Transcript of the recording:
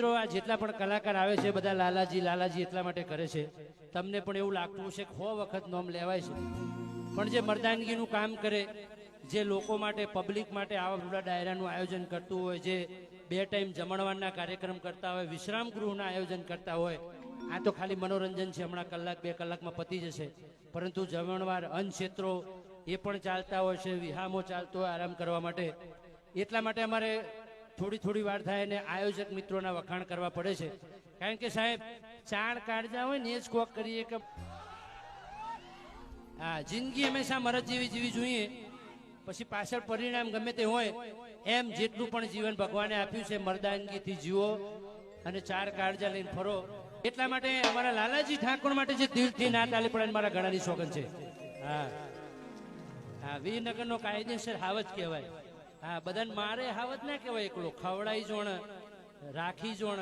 મિત્રો, આ જેટલા પણ કલાકાર આવે છે, બધા લાલાજી લાલાજી એટલા માટે કરે છે. તમને પણ એવું લાગતું હશે કે સો વખત નોમ લેવાય છે. પણ જે મર્દાનગીનું કામ કરે, જે લોકો માટે પબ્લિક માટે આવા બધા ડાયરાનું આયોજન કરતું હોય, જે બે ટાઈમ જમણવારના કાર્યક્રમ કરતા હોય વિશ્રામ ગૃહના આયોજન કરતા હોય, આ તો ખાલી મનોરંજન છે, હમણાં કલાક, બે કલાકમાં પતી જશે. પરંતુ જમણવાર અન્ન ક્ષેત્રો એ પણ ચાલતા હોય છે, વિહામો ચાલતો હોય આરામ કરવા માટે. એટલા માટે અમારે થોડી થોડી વાર થાય અને આયોજક મિત્રોના વખાણ કરવા પડે છે. કારણ કે સાહેબ ચાર કાળજા હોય ને એ જ કોક કરીએ કે હા, જિંદગી હંમેશા મરજ જેવી જીવી જોઈએ. પછી પાછળ પરિણામ ગમે તે હોય, એમ જેટલું પણ જીવન ભગવાને આપ્યું છે મર્દાનગીથી જીવો અને ચાર કાળજા લઈને ફરો. એટલા માટે અમારા લાલાજી ઠાકોર માટે જે દિલથી ના ચાલે પડે મારા ઘણાની સોગન છે. હા. હા, વિરનગરનો કાયદેસર હાવજ કહેવાય. હા બધાને મારે હાવત ના કહેવાય એકલો ખવડાઈ જોણ રાખી જોણ